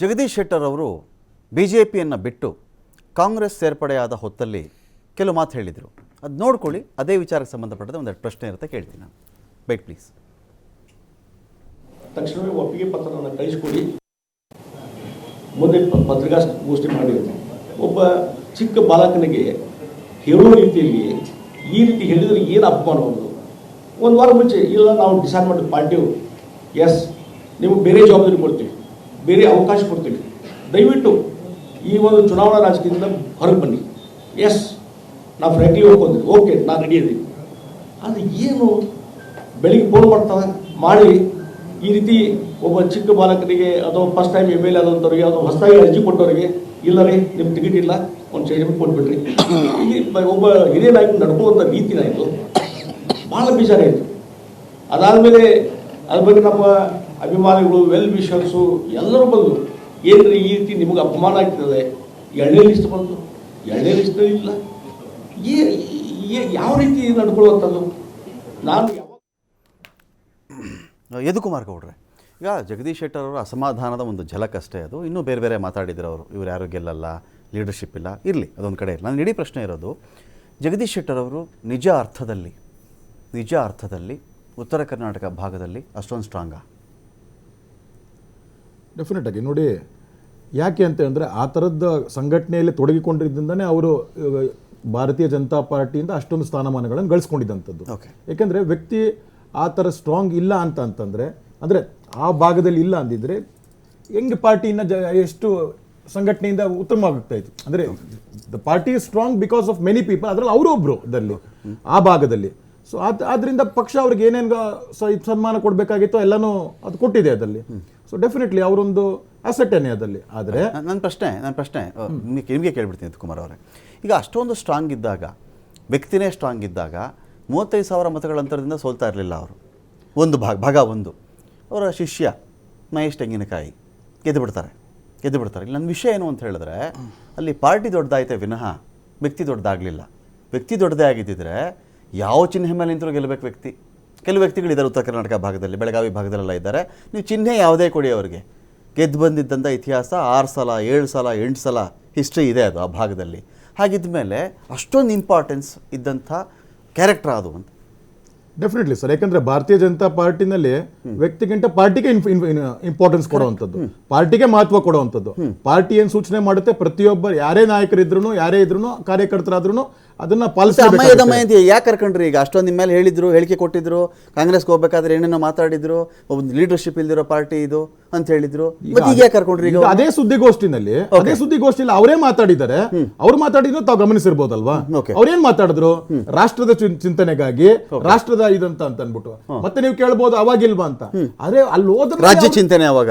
ಜಗದೀಶ್ ಶೆಟ್ಟರ್ ಅವರು B J ಪಿಯನ್ನು ಬಿಟ್ಟು ಕಾಂಗ್ರೆಸ್ ಸೇರ್ಪಡೆಯಾದ ಹೊತ್ತಲ್ಲಿ ಕೆಲವು ಮಾತು ಹೇಳಿದರು. ಅದು ನೋಡ್ಕೊಳ್ಳಿ, ಅದೇ ವಿಚಾರಕ್ಕೆ ಸಂಬಂಧಪಟ್ಟಂತೆ ಒಂದೆರಡು ಪ್ರಶ್ನೆ ಇರುತ್ತೆ ಕೇಳ್ತೀನಿ ನಾನು. ಬೈಟ್ ಪ್ಲೀಸ್ ತಕ್ಷಣವೇ ಒಪ್ಪಿಗೆ ಪತ್ರವನ್ನು ಕಳಿಸ್ಕೊಡಿ. ಮುಂದೆ ಪತ್ರಿಕಾಗೋಷ್ಠಿ ಮಾಡಿರುತ್ತೆ. ಒಬ್ಬ ಚಿಕ್ಕ ಬಾಲಕನಿಗೆ ಹೇಳೋ ರೀತಿಯಲ್ಲಿ ಈ ರೀತಿ ಹೇಳಿದರೆ ಏನು ಅಪಮಾನ ಒಂದು ಒಂದು ವಾರ ಮುಂಚೆ ಇಲ್ಲ ನಾವು ಡಿಸೈಡ್ ಮಾಡಿದ ಪಾರ್ಟಿಯು ಎಸ್ ನಿಮಗೆ ಬೇರೆ ಜವಾಬ್ದಾರಿ ಕೊಡ್ತೀವಿ. ಬೇರೆ ಅವಕಾಶ ಕೊಡ್ತೀವಿ. ದಯವಿಟ್ಟು ಈ ಒಂದು ಚುನಾವಣಾ ರಾಜಕೀಯದಿಂದ ಹೊರಗೆ ಬನ್ನಿ. ಎಸ್ ನಾ ಫ್ರ್ಯಾಂಕ್ಲಿ ಹೋಗ್ಕೊಂಡ್ರಿ ಓಕೆ ನಾನು ರೆಡಿ ಇದ್ದೀನಿ. ಆದರೆ ಏನು ಬೆಳಿಗ್ಗೆ ಫೋನ್ ಮಾಡ್ತಾರೆ ಮಾಡಿ, ಈ ರೀತಿ ಒಬ್ಬ ಚಿಕ್ಕ ಬಾಲಕರಿಗೆ ಅಥವಾ first time M L A ಆದಂಥವ್ರಿಗೆ ಅಥವಾ ಹೊಸದಾಗಿ ಅರ್ಜಿ ಕೊಟ್ಟವರಿಗೆ ಇಲ್ಲ ರೀ ನಿಮ್ಮ ಟಿಕೆಟ್ ಇಲ್ಲ, ಒಂದು ಚೇಂಜ್ಮೆಂಟ್ ಕೊಟ್ಬಿಟ್ರಿ ಇಲ್ಲಿ ಒಬ್ಬ ಹಿರಿಯ ನಾಯಕ ನಡ್ಕೊಳ್ಳುವಂಥ ರೀತಿನಾಯಿತು ಭಾಳ ಬೇಜಾರಾಯಿತು. ಅದಾದಮೇಲೆ ಅದ್ರ ಬಗ್ಗೆ ನಮ್ಮ ಅಭಿಮಾನಿಗಳು ವೆಲ್ ವಿಷರ್ಸು ಎಲ್ಲರೂ ಬಂದರು. ಏನ್ರಿ ಈ ರೀತಿ ನಿಮಗೆ ಅಪಮಾನ ಆಗ್ತದೆ? ಎರಡನೇ ಲಿಸ್ಟ್ ಬಂತು. ಎಳ್ಳೆ ಲಿಸ್ಟ್ ಇಲ್ಲ. ಯಾವ ರೀತಿ ನಡ್ಕೊಳ್ಳುವಂಥದ್ದು? ನಾನು ಯದುಕುಮಾರ್ ಗೌಡ್ರೆ, ಈಗ ಜಗದೀಶ್ ಶೆಟ್ಟರ್ ಅವರ ಅಸಮಾಧಾನದ ಒಂದು ಅಷ್ಟೇ ಅದು. ಇನ್ನೂ ಬೇರೆ ಬೇರೆ ಮಾತಾಡಿದ್ರು ಅವರು. ಇವ್ರು ಯಾರು ಗೆಲ್ಲಲ್ಲ ಲೀಡರ್ಶಿಪ್ ಇಲ್ಲ, ಇರಲಿ, ಅದೊಂದು ಕಡೆ ನನ್ನ ಇಡೀ ಪ್ರಶ್ನೆ ಇರೋದು, ಜಗದೀಶ್ ಶೆಟ್ಟರ್ ಅವರು ನಿಜ ಅರ್ಥದಲ್ಲಿ ನಿಜ ಅರ್ಥದಲ್ಲಿ ಉತ್ತರ ಕರ್ನಾಟಕ ಭಾಗದಲ್ಲಿ ಅಷ್ಟೊಂದು ಸ್ಟ್ರಾಂಗಾ ಡೆಫಿನೆಟ್ ಆಗಿ ನೋಡಿ ಯಾಕೆ ಅಂತ ಅಂದರೆ ಆ ಥರದ ಸಂಘಟನೆಯಲ್ಲಿ ತೊಡಗಿಕೊಂಡಿದ್ದರಿಂದನೇ ಅವರು ಭಾರತೀಯ ಜನತಾ ಪಾರ್ಟಿಯಿಂದ ಅಷ್ಟೊಂದು ಸ್ಥಾನಮಾನಗಳನ್ನು ಗಳಿಸ್ಕೊಂಡಿದ್ದಂಥದ್ದು. ಯಾಕೆಂದರೆ ವ್ಯಕ್ತಿ ಆ ಥರ ಸ್ಟ್ರಾಂಗ್ ಇಲ್ಲ ಅಂತ ಅಂತಂದರೆ ಅಂದರೆ ಆ ಭಾಗದಲ್ಲಿ ಇಲ್ಲ ಅಂದಿದ್ರೆ ಹೆಂಗೆ ಪಾರ್ಟಿಯಿಂದ ಜ ಎಷ್ಟು ಸಂಘಟನೆಯಿಂದ ಉತ್ತಮವಾಗ್ತಾ ಇತ್ತು? ಅಂದರೆ the party is strong because of many people ಅದರಲ್ಲಿ ಅವರು ಒಬ್ಬರು ಅದರಲ್ಲಿ ಆ ಭಾಗದಲ್ಲಿ. ಸೊ ಅದು ಆದ್ದರಿಂದ ಪಕ್ಷ ಅವ್ರಿಗೆ ಏನೇನು ಸನ್ಮಾನ ಕೊಡಬೇಕಾಗಿತ್ತೋ ಎಲ್ಲನೂ ಅದು ಕೊಟ್ಟಿದೆ ಅದರಲ್ಲಿ. ಸೊ ಡೆಫಿನೆಟ್ಲಿ ಅವರೊಂದು ಅಸೆಟ್ಟೇನೆ ಅದರಲ್ಲಿ. ಆದರೆ ನನ್ನ ಪ್ರಶ್ನೆ ನನ್ನ ಪ್ರಶ್ನೆ ನಿಮಗೆ ಕೇಳಿಬಿಡ್ತೀನಿ ಕುಮಾರ್ ಅವರೇ. ಈಗ ಅಷ್ಟೊಂದು ಸ್ಟ್ರಾಂಗ್ ಇದ್ದಾಗ ವ್ಯಕ್ತಿನೇ ಸ್ಟ್ರಾಂಗ್ ಇದ್ದಾಗ ಮೂವತ್ತೈದು ಸಾವಿರ ಮತಗಳ ಅಂತರದಿಂದ ಸೋಲ್ತಾ ಇರಲಿಲ್ಲ ಅವರು. ಒಂದು ಭಾಗ ಭಾಗ ಒಂದು. ಅವರ ಶಿಷ್ಯ ಮಹೇಶ್ ತೆಂಗಿನಕಾಯಿ ಗೆದ್ದು ಬಿಡ್ತಾರೆ ಗೆದ್ದು ಬಿಡ್ತಾರೆ. ಇಲ್ಲಿ ನನ್ನ ವಿಷಯ ಏನು ಅಂತ ಹೇಳಿದ್ರೆ ಅಲ್ಲಿ ಪಾರ್ಟಿ ದೊಡ್ಡದಾಯ್ತೆ ವಿನಃ ವ್ಯಕ್ತಿ ದೊಡ್ಡದಾಗಲಿಲ್ಲ. ವ್ಯಕ್ತಿ ದೊಡ್ಡದೇ ಆಗಿದ್ದಿದ್ರೆ ಯಾವ ಚಿಹ್ನೆ ಮೇಲೆ ನಿಂತರೂ ಗೆಲ್ಲಬೇಕು ವ್ಯಕ್ತಿ? ಕೆಲವು ವ್ಯಕ್ತಿಗಳಿದ್ದಾರೆ ಉತ್ತರ ಕರ್ನಾಟಕ ಭಾಗದಲ್ಲಿ ಬೆಳಗಾವಿ ಭಾಗದಲ್ಲೆಲ್ಲ ಇದ್ದಾರೆ. ನೀವು ಚಿಹ್ನೆ ಯಾವುದೇ ಕೊಡಿ ಅವರಿಗೆ. ಗೆದ್ದು ಬಂದಿದ್ದಂಥ ಇತಿಹಾಸ ಆರು ಸಲ ಏಳು ಸಲ ಎಂಟು ಸಲ ಹಿಸ್ಟ್ರಿ ಇದೆ ಅದು ಆ ಭಾಗದಲ್ಲಿ. ಹಾಗಿದ್ದ ಮೇಲೆ ಅಷ್ಟೊಂದು ಇಂಪಾರ್ಟೆನ್ಸ್ ಇದ್ದಂಥ ಕ್ಯಾರೆಕ್ಟರ್ ಅದು ಅಂತ. ಡೆಫಿನೆಟ್ಲಿ ಸರ್ ಯಾಕಂದ್ರೆ ಭಾರತೀಯ ಜನತಾ ಪಾರ್ಟಿನಲ್ಲಿ ವ್ಯಕ್ತಿಗಿಂತ ಪಾರ್ಟಿಗೆ ಇಂಪಾರ್ಟೆನ್ಸ್ ಕೊಡುವಂಥದ್ದು. ಪಾರ್ಟಿಗೆ ಮಹತ್ವ ಕೊಡುವಂಥದ್ದು. ಪಾರ್ಟಿ ಏನು ಸೂಚನೆ ಮಾಡುತ್ತೆ ಪ್ರತಿಯೊಬ್ಬ ಯಾರೇ ನಾಯಕರಿದ್ರು ಯಾರೇ ಇದ್ರು ಕಾರ್ಯಕರ್ತರಾದ್ರೂ ಅದನ್ನ ಅಮ್ಮಯ್ಯ ದಮ್ಮಯ್ಯ ಯಾಕೆ ಕರ್ಕೊಂಡ್ರಿ ಈಗ? ಅಷ್ಟೊಂದು ನಿಮ್ಮ ಮೇಲೆ ಹೇಳಿದ್ರು ಹೇಳಿಕೆ ಕೊಟ್ಟಿದ್ರು ಕಾಂಗ್ರೆಸ್ಗೆ ಹೋಗ್ಬೇಕಾದ್ರೆ ಏನೇನೋ ಮಾತಾಡಿದ್ರು ಒಂದು ಲೀಡರ್ಶಿಪ್ ಇಲ್ದಿರೋ ಪಾರ್ಟಿ ಇದು ಅಂತ ಹೇಳಿದ್ರು. ಮತ್ತೆ ಈಗ ಯಾಕೆ ಕರ್ಕೊಂಡ್ರಿ ಈಗ ಅದೇ ಸುದ್ದಿಗೋಷ್ಠಿನಲ್ಲಿ ಅದೇ ಸುದ್ದಿಗೋಷ್ಠಿಯಲ್ಲಿ ಅವರೇ ಮಾತಾಡಿದ್ದಾರೆ. ಅವ್ರು ಮಾತಾಡಿದ್ರು ತಾವು ಗಮನಿಸಿರ್ಬೋದಲ್ವಾ. ಅವ್ರೇನ್ ಮಾತಾಡಿದ್ರು? ರಾಷ್ಟ್ರದ ಚಿಂತನೆಗಾಗಿ ರಾಷ್ಟ್ರದ ಇದಂತ ಅಂತ ಅನ್ಬಿಟ್ಟು ಮತ್ತೆ ನೀವು ಕೇಳ್ಬೋದು ಅವಾಗಿಲ್ವಾ ಅಂತ. ಅದೇ ಅಲ್ಲಿ ಹೋದ್ರೆ ರಾಜ್ಯ ಚಿಂತನೆ ಅವಾಗ.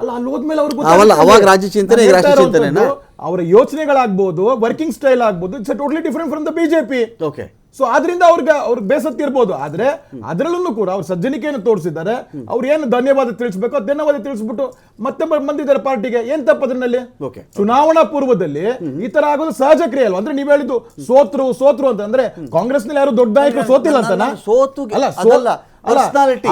ಅಲ್ಲ ಅಲ್ಲಿ ಹೋದ್ಮೇಲೆ ಅವ್ರಿಗೆ. ಅವಾಗ ರಾಜ್ಯ ಚಿಂತನೆ, ರಾಷ್ಟ್ರ ಚಿಂತನೆನಾ? ಅವರ ಯೋಚನೆಗಳಾಗ್ಬೋದು ವರ್ಕಿಂಗ್ ಸ್ಟೈಲ್ ಆಗ್ಬೋದು it's totally different from the BJP okay so ಆದ್ರಿಂದ ಅವ್ರಿಗೆ ಅವ್ರಿಗೆ ಬೇಸತ್ತಿರ್ಬೋದು ಆದ್ರೆ ಅದರಲ್ಲೂ ಕೂಡ ಅವ್ರ ಸಜ್ಜನಿಕೆಯನ್ನು ತೋರಿಸಿದ್ದಾರೆ. ಅವ್ರು ಏನು ಧನ್ಯವಾದ ತಿಳಿಸ್ಬೇಕು ಧನ್ಯವಾದ ತಿಳಿಸ್ಬಿಟ್ಟು ಮತ್ತೆ ಬಂದಿದ್ದಾರೆ ಪಾರ್ಟಿಗೆ. ಏನ್ ತಪ್ಪು ಅದರಲ್ಲಿ? ಓಕೆ ಚುನಾವಣಾ ಪೂರ್ವದಲ್ಲಿ ಈ ತರ ಆಗೋದು ಸಹಜ ಕ್ರಿಯೆ ಅಲ್ವಾ? ಅಂದ್ರೆ ನೀವ್ ಹೇಳಿದ್ದು ಸೋತ್ರು ಸೋತ್ರು ಅಂತ. ಅಂದ್ರೆ ಕಾಂಗ್ರೆಸ್ನಲ್ಲಿ ಯಾರು ದೊಡ್ಡ ನಾಯಕರು ಸೋತಿಲ್ಲ ಅಂತ ಸೋತು ಅಲ್ಲ ಅದಲ್ಲ,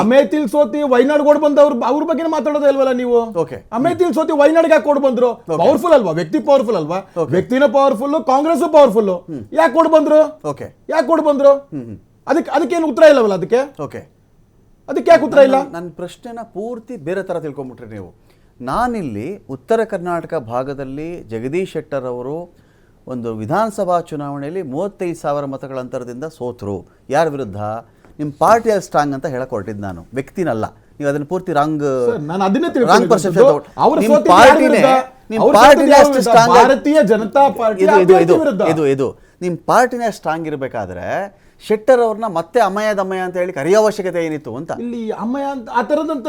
ಅಮೇತಿಲ್ ಸೋತಿ ವೈನಾಡ್ ಕೊಡ್ ಬಂದವ್ರು ಅವ್ರ ಬಗ್ಗೆ ಮಾತಾಡೋದೇ ಅಲ್ವಲ್ಲ ನೀವು? ಓಕೆ ಅಮೇತಿಲ್ ಸೋತಿ ವೈನಾಡ್ಗೆ ಯಾಕೆ ಕೊಡ್ ಬಂದ್ರು? ಪವರ್ಫುಲ್ ಅಲ್ವಾ? ವ್ಯಕ್ತಿ ಪವರ್ಫುಲ್ ಅಲ್ವಾ? ವ್ಯಕ್ತಿನೂ ಪವರ್ಫುಲ್ ಕಾಂಗ್ರೆಸ್ ಪವರ್ಫುಲ್ ಯಾಕೆ ಕೊಡ್ ಬಂದ್ರು? ಓಕೆ ಯಾಕೆ ಕೊಡ್ ಬಂದ್ರು? ಅದಕ್ಕೆ ಅದಕ್ಕೇನು ಉತ್ತರ ಇಲ್ಲವಲ್ಲ ಅದಕ್ಕೆ? ಓಕೆ ಅದಕ್ಕೆ ಯಾಕೆ ಉತ್ತರ ಇಲ್ಲ? ನನ್ನ ಪ್ರಶ್ನೆನ ಪೂರ್ತಿ ಬೇರೆ ಥರ ತಿಳ್ಕೊಂಬಿಟ್ರಿ ನೀವು. ನಾನಿಲ್ಲಿ ಉತ್ತರ ಕರ್ನಾಟಕ ಭಾಗದಲ್ಲಿ ಜಗದೀಶ್ ಶೆಟ್ಟರ್ ಅವರು ಒಂದು ವಿಧಾನಸಭಾ ಚುನಾವಣೆಯಲ್ಲಿ ಮೂವತ್ತೈದು ಸಾವಿರ ಮತಗಳ ಅಂತರದಿಂದ ಸೋತರು. ಯಾರ ವಿರುದ್ಧ? ನಿಮ್ಮ ಪಾರ್ಟಿಯಲ್ಲಿ ಸ್ಟ್ರಾಂಗ್ ಅಂತ ಹೇಳಕ್ ಹೊರಟಿದ್ದು ನಾನು. ವ್ಯಕ್ತಿನಲ್ಲ. ನೀವು ಅದನ್ನ ಪೂರ್ತಿ ರಾಂಗ್ ರಾಂಗ್ ಪರ್ಸೆಪ್ಷನ್ ನಿಮ್ಮ ಪಾರ್ಟಿನೇ ನಿಮ್ಮ ಅವ್ರು ಪಾರ್ಟಿನೇ ಅಷ್ಟು ಸ್ಟ್ರಾಂಗ್ ಭಾರತೀಯ ಜನತಾ ಪಾರ್ಟಿ ಇದು ಇದು ಇದು. ಇದು ನಿಮ್ಮ ಪಾರ್ಟಿನೇ ಸ್ಟ್ರಾಂಗ್ ಇರಬೇಕಾದ್ರೆ ಶೆಟ್ಟರ್ ಅವ್ರನ್ನ ಮತ್ತೆ ಅಮಯ ದಮಯ ಅಂತ ಹೇಳಿ ಕರೆಯೋ ಅವಶ್ಯಕತೆ ಏನಿತ್ತು ಅಂತ? ಇಲ್ಲಿ ಅಮಯ ಅಂತ ಆ ತರದಂತ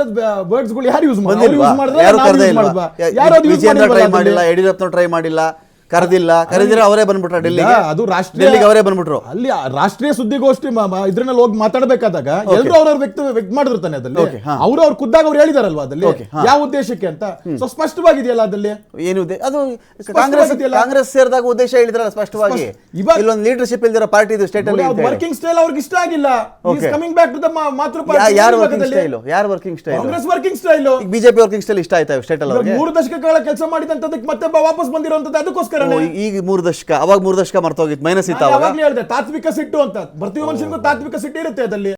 ವರ್ಡ್ಸ್ಗಳು ಯಾರು ಯೂಸ್ ಮಾಡಿದ್ರು ಯಾರು ಕರೆದೇ ಮಾಡಿಲ್ವಲ್ಲ ಟ್ರೈ? ಮಾಡಿಲ್ಲ ಯಡಿಯೂರಪ್ಪನ ಟ್ರೈ ಮಾಡಿಲ್ಲ. ಕರೆದಿಲ್ಲ. ಕರೆದಿರ ಅವರೇ ಬಂದ್ಬಿಟ್ರು ಡೆಲ್ಲಿಗೆ. ಅದು ರಾಷ್ಟ್ರೀಯ ಡೆಲ್ಲಿಗೆ ಅವರೇ ಬಂದ್ಬಿಟ್ರು. ಅಲ್ಲಿ ಆ ರಾಷ್ಟ್ರೀಯ ಸುದ್ದಿಗೋಷ್ಠಿ ಮ- ಮ- ಇದ್ರಲ್ಲಿ ಹೋಗಿ ಮಾತಾಡಬೇಕಾದಾಗ ಎಲ್ಲರೂ ಅವ್ರವ್ರ ವ್ಯಕ್ತಿ ವ್ಯಕ್ತ ಮಾಡಿರ್ತಾನೆ ಅದಲ್ಲಿ ಅವ್ರು. ಅವರು ಖುದ್ದಾಗ ಅವ್ರು ಹೇಳಿದಾರಲ್ವಾ ಅದಲ್ಲಿ ಯಾವ ಉದ್ದೇಶಕ್ಕೆ ಅಂತ? ಸೊ ಸ್ಪಷ್ಟವಾಗಿದೆಯಲ್ಲ ಅದಲ್ಲಿ ಏನು ಉದ್ದೇ- ಅದು ಕಾಂಗ್ರೆಸ್? ಕಾಂಗ್ರೆಸ್ ಸೇರಿದಾಗ ಉದ್ದೇಶ ಹೇಳಿದ್ರಲ್ಲ ಸ್ಪಷ್ಟವಾಗಿ. ಸ್ಪಷ್ಟ- ಇವಾಗ- ಇಲ್ಲೊಂದು ಲೀಡರ್ಶಿಪ್ ಇಲ್ದಿರೋ ಪಾರ್ಟಿ ಇದು ಸ್ಟೇಟ್ ಅಲ್ಲಿ ಅಂತ ಹೇಳಿ. ವರ್ಕಿಂಗ್ ಸ್ಟೈಲ್ ಅವ್ರಿಗೆ ಇಷ್ಟ ಆಗಿಲ್ಲ. Okay. Coming back to the ಯಾ- ಯಾರು ವರ್ಕಿಂಗ್ ಸ್ಟೈಲ್ ಯಾರು working style Congress working style BJP working style ಇಷ್ಟ ಆಯ್ತಾ ಸ್ಟೇಟ್ ಅಲ್ಲಿ ಅವ್ರಿಗೆ? ಮೂರು ದಶಕಗಳ ಕೆಲಸ ಮಾಡಿದಂತದಕ್ಕೆ ಮತ್ತೆ ಬ- ವಾಪಸ್ ಬಂದಿರುವಂತದ್ದು ಅದಕ್ಕೋಸ್ಕರ ಈಗ ಮೂರು ದಶಕ ಅವಾಗ ಮೂರು ದಶಕ ಮರ್ತೋಗಿತ್ತು ಮೈನಸ್ ಇತ್ತು ಅವಾಗ. ಯಾವಾಗ್ಲೂ ಹೇಳಿದೆ ತಾತ್ವಿಕ ಸಿಟ್ಟು ಅಂತ. ಪ್ರತಿ ಮನುಷ್ಯನಿಗೂ ತಾತ್ವಿಕ ಸಿಟ್ಟು ಇರುತ್ತೆ ಅದಲ್ಲಿ